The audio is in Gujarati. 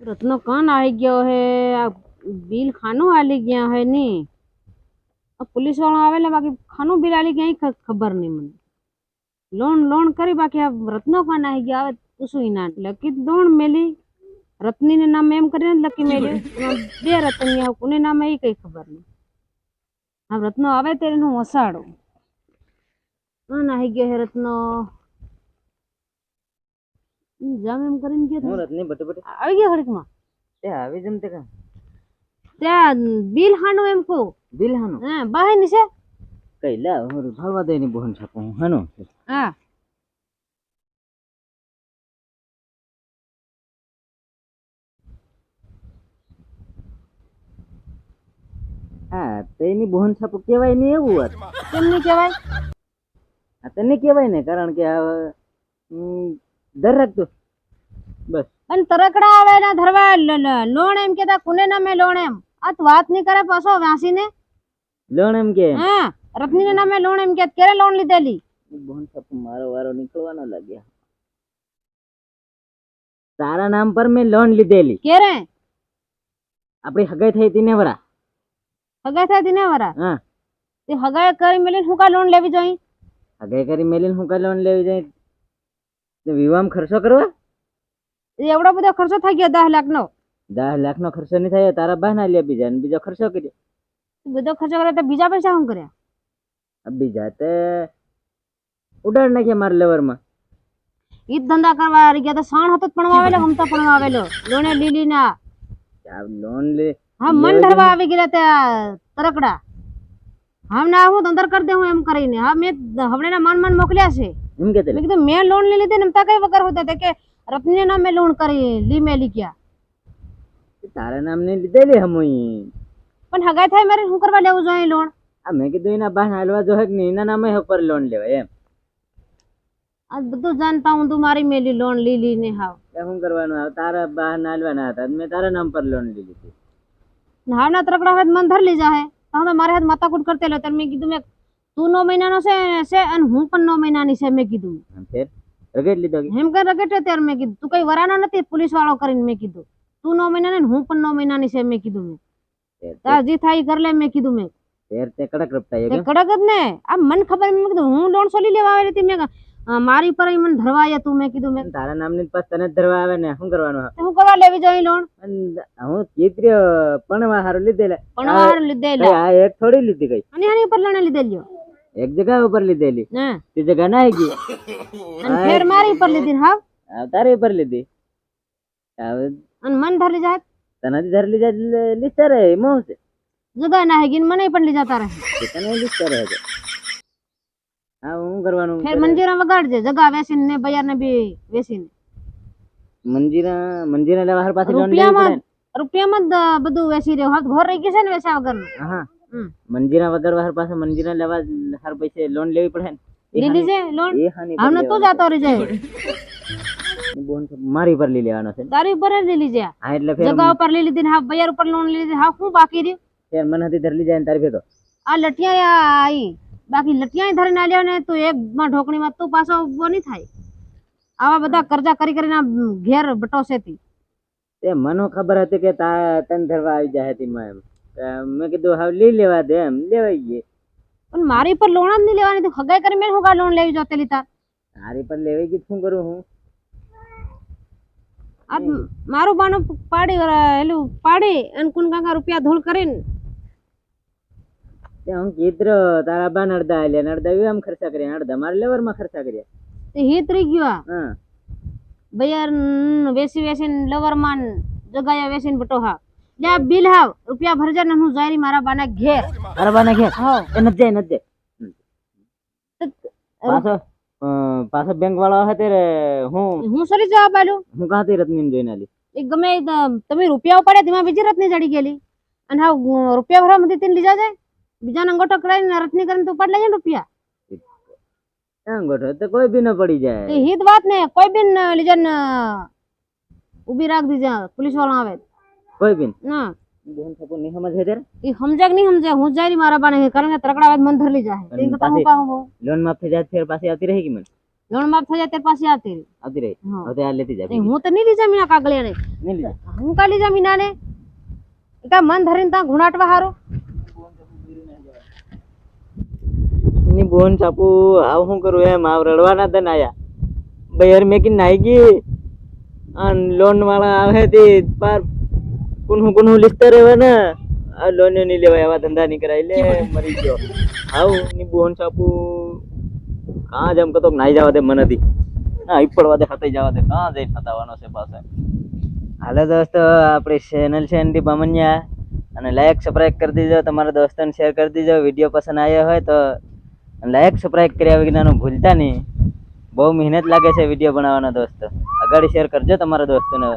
રત્નો કાન આવી ગયો હે? આ બિલ ખાનું આલી ગયા હે ની? પોલીસ વાળો આવે એટલે બાકી ખાનું બિલ આલી ગયા ખબર નહીં મને. લોન લોન કરી બાકી આ રત્નો કાન આવી ગયા, આવે પૂછું ના લકી દોણ મેલી. રત્ની ને નામ એમ કરીને લકી મેલી. બે રત્ની આવે, કોને નામ એ કઈ ખબર નહીં. આ રત્નો આવે ત્યારે હું વસાડું. કાન આવી ગયો હે રત્નો? જામ એમ કરીને ગયો હું તો. રત્ની બટે બટે? આવી ગયો હડકમાં તે આવી જમ તે કા? ત્યાં બિલ હાનો એમ કો બિલ હાનો? હા બાહે છે? કઈ લા હું ભાળવા દે ની બોહન છાપો હું હાનું? હા. હા તેની બોહન છાપો કહેવાય ને એવું વાત. કેમ નહીં કહેવાય? આ તને કહેવાય ને કારણ કે આ દર રાખતો બસ. અને તરકડા આવે ના ધરવા લોણ એમ કેતા કુને નામે લોણ એમ? આ વાત નહીં કરે પાછો વાંસીને? લોણ એમ કે? હા રત્ની નામે લોણ એમ કે કેરે લોન લીધેલી? બોન સપ મારો વારો નીકળવાનો લાગ્યા. તારા નામ પર મેં લોન લીધેલી. કેરે? આપણી હગાઈ થઈ હતી ને વરા? હગાઈ થઈ ને વરા? હા. તે હગાઈ કરી મેલી હું કા લોન લેવી જોઈ? હગાઈ કરી મેલીને હું કા લોન લેવી જાય તે વિવાહમાં ખર્ચો કરવા? એવડો બધો ખર્ચો થઈ ગયો દસ લાખ નો દસ લાખ નો ખર્ચો નહીં થાય તારા બહાના લે બીજા ને બીજો ખર્ચો કર્યો. બધો ખર્ચો કરે તો બીજા પૈસા શું કર્યા? બીજા તે ઉડાડ નાખ્યા મારા લેવરમાં. ઈ ધંધા કરવા આવી ગયા તો સાણ હતો પણ આવેલો હમતો પણ આવેલો લોને લીલી ના લોન લે હા મન ધરવા આવી ગયા તે તરકડા. હા ના હું અંદર કરી દે હું એમ કરીને. હા મેં હમણાં માન માન મોકલ્યા છે. એમ કે મેં કીધું મેં લોન લઈ લીધી ને એમ તા કઈ વગર હોતા તે કે રત્ની નામે લોન કરી લી મેલી ગયા તારા નામની લીધેલી હમુઈ પણ હગાઈ થાય મારે શું કરવા લેવું જોઈએ લોન આ મેં કીધું એના બહાર હાલવા જો કે નહીં એના નામે ઉપર લોન લેવાય એમ. આ બધું જાણતા હું તું મારી મેલી લોન લી લી ને હાવ. શું કરવાનું? હવે તારા બહાર હાલવાના હતા મેં તારા નામ પર લોન લીધી હતી. ને હાવના તરકડા હવે મન ધર લી જાહે તો તો મારે હાથ માથાકૂટ કરતે લો ત્યારે મેં કીધું મેં તું નો મહિનાનો છે છે અને હું પણ નો મહિનાની છે મેં કીધું. રગેટ લીધો એમ કે રગેટે ત્યારે મેં કીધું. તું કઈ વરાનો નથી? પોલીસ વાળો કરીને મેં કીધું. તું નો મહિનાની ને હું પણ નો મહિનાની છે મેં કીધું મેં. ફેર તાર જે થાય કર લે મેં કીધું મેં. ફેર તે કડક કેમ કડક જ ને. આ મને ખબર મેં કીધું હું દોઢસો લઈ લેવા આવી હતી મેં મારી પર મને ધરવાય તું મેં કીધું મેં. તારા નામની પાસ તને ધરવા આવે ને. શું કરવાનું હું કરવા લેવી જોઈએ લોન? હું ચિત્ર્ય પણ હારું લીધેલા. પણ વાર લીધેલા. આ એક થોડી લીધી ગઈ. અને આની ઉપર લણે લીધેલી એક જગ્યા ઉપર લીધેલી. હા તે જગ્યા ના આવી ગઈ. અને ફેર મારી ઉપર લીધી હા આ તારી ઉપર લીધી. હવે અને મન ધરલી જાય? તનાથી ધરલી જાય લીસ્ટર હે એમાં છે. જગા ના હેગી મને પણ લઈ જતા રહે તને લીસ્ટર હે તો. હા હું કરવાનું? ફેર મંજીરા વગાડજે જગા વેસીને ને બજાર ને બી વેસીને. મંજીરા મંજીરા લેવા હર પાસે રૂપિયામાં રૂપિયામાં બધું વેસી રહ્યો. હાથ ઘર રહી ગયું છે ને વેસા વગર હા. હમ. વગર હર પાસે મંજીરા લેવા હર પૈસે લોન લેવી પડે ને? લીધી છે લોન હાની- એ હાની પર હવે તું જાતો રહી જાય બોન મારી પર લઈ લેવાનો છે તારી ઉપર જ લીધી છે. હા એટલે ફેર જગા ઉપર લઈ લીધી ને હા બજાર ઉપર લોન લીધી હા શું બાકી રહ્યું? ફેર મને હતી ધરલી જાય ને તારી તો આ લટિયા આઈ બાકી લટિયા ધરીને આલ્યો ને તો એક માં ઢોકણીમાં તું પાછો ઊભો નહીં થાય. આવા બધા કરજા કરી કરીને આ ઘેર બટોસે તી તે મને ખબર હતી કે તા તને ધરવા આવી જાય હતી એમ તો મેં કીધું હવે લઈ લેવા દે એમ લેવાઈ ગઈ પણ મારી પર લોન જ નહીં લેવાની તું હગાઈ કરી મેં હું લોન લેવી જોતેલી તાર. તારી પર લેવી ગઈ શું કરું હું? આ મારું બાનું પાડી એલું પાડી અને કુન કાકા રૂપિયા ધૂળ કરીને. તે હું ચિત્ર તારા બા નડદા આલ્યા. નડદા એમ ખર્ચા કર્યા. નડદા મારા લેવરમાં ખર્ચા કર્યા. તે હિત રહી ગયો હા. બજાર વેસી વેસીને લવરમાં જગાયા વેસીને બટો હા લે બિલ હાવ. રૂપિયા ભરજે ને હું જાયરી મારા બાના ઘેર. મારા બાને ઘેર? હા. એ નથી જાય પાછો પાછો બેંક વાળો હતે રે હું હું સરી જવાબ આલું હું કાંથી રત્ની જોઈને આલી. એ ગમે તમે રૂપિયા ઉપાડ્યા તેમાં બીજી રત્ની ચડી ગયેલી. અને હા રૂપિયા ભરવા માંથી તેને લીધા જાય? બીજા અંગોઠો કરાવીને રત્ની કરીને તું ઉપાડ લેજે રૂપિયા. અંગોઠો તો કોઈ બી ન પડી જાય. હિત વાત ને કોઈ બી ન લીજે ઊભી રાખ દીજે પોલીસવાળા આવે કોઈ બી ના બોન સપો નહીં સમજ હે ત્યારે એ સમજે કે નહીં સમજે હું જ જારી મારા બાને કારણ કે તરકડા વાત મન ધરલી જાય તે અને કરતા હું પાછી- કહું લોન માફ થઈ જાય ફેર પાછી આવતી રહી ગઈ મને લોન માફ થઈ જાય ત્યારે પાછી આવતી રહી આવતી રહી હા. હવે આ લેતી જા એ હું તો નહીં લઈ જામી આ કાગળિયાને નહીં લીધા હું કાલી જામી નાને એ કા મન ધરીને ત્યાં ઘુણાટવા હારો એની બોન ચાપુ આવ શું કરું એમ આવ રડવાના તને આયા બહેર મેકીને નાઈ ગઈ અને લોન વાળા આવે તે પાર કુનહું કુનહું લીસ્તા રહેવા ને. આ લોન નહીં લેવાય આવા ધંધા નહીં કરાય. લે મરી ગયો. આવની બોન ચાપુ કાં જ એમ કતો નાઈ જવા દે મનેથી ના પડવા દે હતાઈ જવા દે. કાં જઈ હતાવાનો છે પાસે હાલો દોસ્તો આપણી ચેનલ છે એનડી બામણિયા. અને લાઈક સબસ્ક્રાઇબ કરી દીજો. તમારા દોસ્તોને શેર કરી દીજો. વીડિયો પસંદ આવ્યો હોય તો લાઈક સબસ્ક્રાઇબ કર્યા વગરનું ભૂલતા નહીં. બહુ મહેનત લાગે છે વીડિયો બનાવવાનો દોસ્તો. આગળ શેર કરજો તમારા દોસ્તોને.